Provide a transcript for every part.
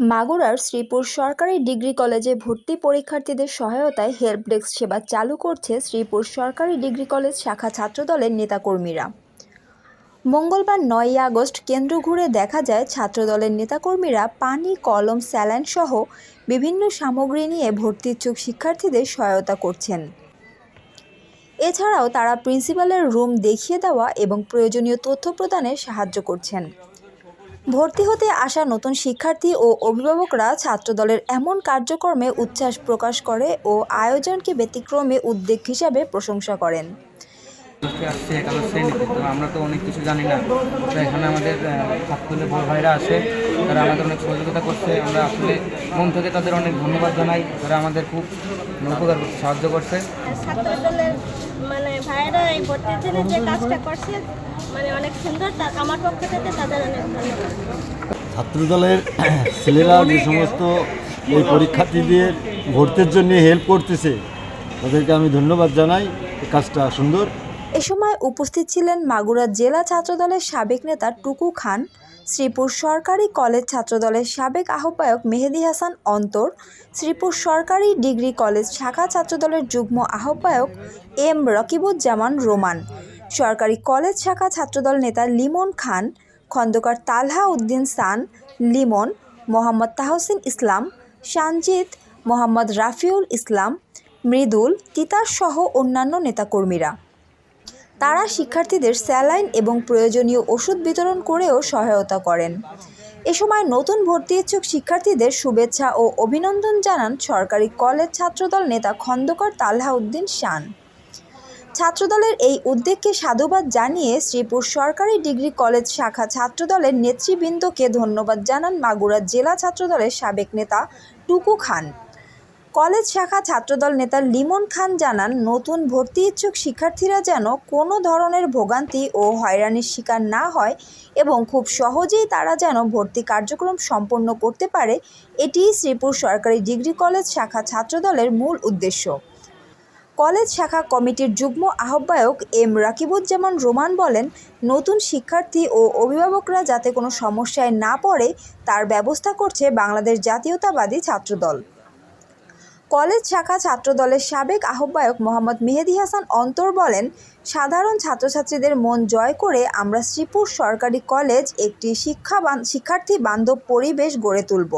মাগুরার শ্রীপুর সরকারি ডিগ্রি কলেজে ভর্তি পরীক্ষার্থীদের সহায়তায় হেল্প ডেস্ক সেবা চালু করছে শ্রীপুর সরকারি ডিগ্রি কলেজ শাখা ছাত্রদলের নেতাকর্মীরা। মঙ্গলবার নয়ই আগস্ট কেন্দ্র ঘুরে দেখা যায়, ছাত্রদলের নেতাকর্মীরা পানি, কলম, স্যালাইন সহ বিভিন্ন সামগ্রী নিয়ে ভর্তি ইচ্ছুক শিক্ষার্থীদের সহায়তা করছেন। এছাড়াও তারা প্রিন্সিপালের রুম দেখিয়ে দেওয়া এবং প্রয়োজনীয় তথ্য প্রদানে সাহায্য করছেন। ভর্তি হতে আসা নতুন শিক্ষার্থী ও অভিভাবকরা ছাত্রদলের এমন কার্যক্রমে উচ্ছ্বাস প্রকাশ করে ও আয়োজনকে ব্যতিক্রমে উদ্যোগ হিসাবে প্রশংসা করেন। আসছে একাদশ শ্রেণীতে তো আমরা তো অনেক কিছু জানি না। তো এখানে আমাদের ছাত্রদের বড় ভাইরা আছে তারা আমাদের অনেক সহযোগিতা করছে। আমরা আসলে মন থেকে তাদের অনেক ধন্যবাদ জানাই। তারা আমাদের খুব উপকার করছে সাহায্য করছে। মানে ভাইয়েরা এই ভর্তির জন্য যে কাজটা করছে মানে অনেক সুন্দর আমার পক্ষ থেকে তাদের অনেক ধন্যবাদ। ছাত্রদলের ছেলেরা যে সমস্ত এই পরীক্ষার্থীদের ভর্তির জন্য হেল্প করতেছে তাদেরকে আমি ধন্যবাদ জানাই কাজটা সুন্দর। এ সময় উপস্থিত ছিলেন মাগুরা জেলা ছাত্রদলের সাবেক নেতা টুকু খান শ্রীপুর সরকারি কলেজ ছাত্রদলের সাবেক আহ্বায়ক মেহেদি হাসান অন্তর, শ্রীপুর সরকারি ডিগ্রি কলেজ শাখা ছাত্রদলের যুগ্ম আহ্বায়ক এম রকিবুজ্জামান রোমান, সরকারি কলেজ শাখা ছাত্রদল নেতা লিমন খান, খন্দকার তালহা উদ্দিন সান, লিমন, মোহাম্মদ তাহসিন ইসলাম, সানজিদ, মোহাম্মদ রাফিউল ইসলাম, মৃদুল, তিতাস সহ অন্যান্য নেতাকর্মীরা। তারা শিক্ষার্থীদের স্যালাইন এবং প্রয়োজনীয় ওষুধ বিতরণ করেও সহায়তা করেন। এ সময় নতুন ভর্তি ইচ্ছুক শিক্ষার্থীদের শুভেচ্ছা ও অভিনন্দন জানান সরকারি কলেজ ছাত্রদল নেতা খন্দকার তালহা উদ্দিন শান। ছাত্রদলের এই উদ্যোগকে সাধুবাদ জানিয়ে শ্রীপুর সরকারি ডিগ্রি কলেজ শাখা ছাত্রদলের নেতৃবৃন্দকে ধন্যবাদ জানান মাগুরা জেলা ছাত্রদলের সাবেক নেতা টুকু খান। কলেজ শাখা ছাত্রদল নেতা লিমন খান জানান, নতুন ভর্তি ইচ্ছুক শিক্ষার্থীরা যেন কোনো ধরনের ভোগান্তি ও হয়রানির শিকার না হয় এবং খুব সহজেই তারা যেন ভর্তি কার্যক্রম সম্পন্ন করতে পারে, এটিই শ্রীপুর সরকারি ডিগ্রি কলেজ শাখা ছাত্রদলের মূল উদ্দেশ্য। কলেজ শাখা কমিটির যুগ্ম আহ্বায়ক এম রাকিবুজ্জামান রোমান বলেন, নতুন শিক্ষার্থী ও অভিভাবকরা যাতে কোনো সমস্যায় না পড়ে, তার ব্যবস্থা করছে বাংলাদেশ জাতীয়তাবাদী ছাত্রদল। কলেজ শাখা ছাত্রদলের সাবেক আহ্বায়ক মোহাম্মদ মেহেদি হাসান অন্তর বলেন, সাধারণ ছাত্রছাত্রীদের মন জয় করে আমরা শ্রীপুর সরকারি কলেজ একটি শিক্ষা শিক্ষার্থী বান্ধব পরিবেশ গড়ে তুলব,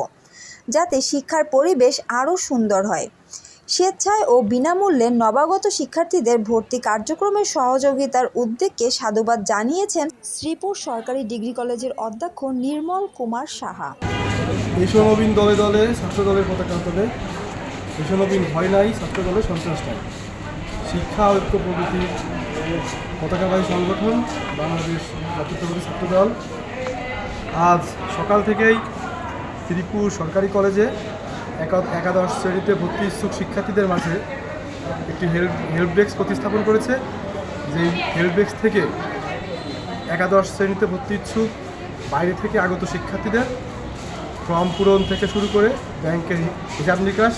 যাতে শিক্ষার পরিবেশ আরও সুন্দর হয়। স্বেচ্ছায় ও বিনামূল্যে নবাগত শিক্ষার্থীদের ভর্তি কার্যক্রমের সহযোগিতার উদ্যোগকে সাধুবাদ জানিয়েছেন শ্রীপুর সরকারি ডিগ্রি কলেজের অধ্যক্ষ নির্মল কুমার সাহা। দলে দলে ছাত্র দলের পতাকা তোলে। বিশ্বনবীন ভয় নাই ছাত্র দলের সন্ত্রাস নাই। শিক্ষা, ঐক্য, প্রগতি, পতাকাবাহী সংগঠন, বাংলাদেশ জাতীয়তাবাদী ছাত্র দল আজ সকাল থেকেই শ্রীপুর সরকারি কলেজে একা- একাদশ শ্রেণীতে ভর্তি ইচ্ছুক শিক্ষার্থীদের মাঝে একটি হেল্প হেল্প ডেস্ক প্রতিস্থাপন করেছে। যেই হেল্প ডেস্ক থেকে একাদশ শ্রেণীতে ভর্তি ইচ্ছুক বাইরে থেকে আগত শিক্ষার্থীদের ফর্ম পূরণ থেকে শুরু করে ব্যাংকের হিসাব নিকাশ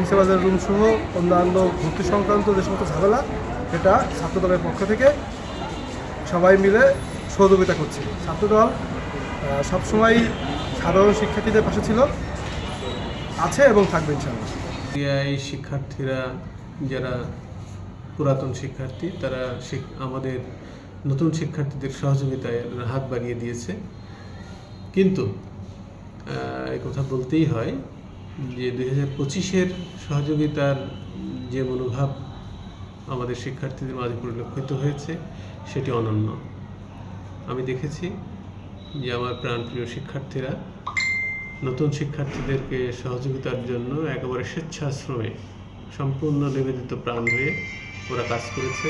প্রিন্সিপালের রুম সহ অন্যান্য ভর্তি সংক্রান্ত যে সমস্ত ঝামেলা, সেটা ছাত্রদলের পক্ষ থেকে সবাই মিলে সহযোগিতা করছে। ছাত্রদল সবসময় সাধারণ শিক্ষার্থীদের পাশে ছিল, আছে এবং থাকবে ইনশাল্লাহ এই শিক্ষার্থীরা যারা পুরাতন শিক্ষার্থী, তারা আমাদের নতুন শিক্ষার্থীদের সহযোগিতায় হাত বাড়িয়ে দিয়েছে। কিন্তু কথা বলতেই হয় যে দুই হাজার পঁচিশের সহযোগিতার যে মনোভাব আমাদের শিক্ষার্থীদের মাঝে পরিলক্ষিত হয়েছে, সেটি অনন্য। আমি দেখেছি যে আমার প্রাণপ্রিয় শিক্ষার্থীরা নতুন শিক্ষার্থীদেরকে সহযোগিতার জন্য একেবারে স্বেচ্ছাশ্রমে সম্পূর্ণ নিবেদিত প্রাণ হয়ে ওরা কাজ করেছে।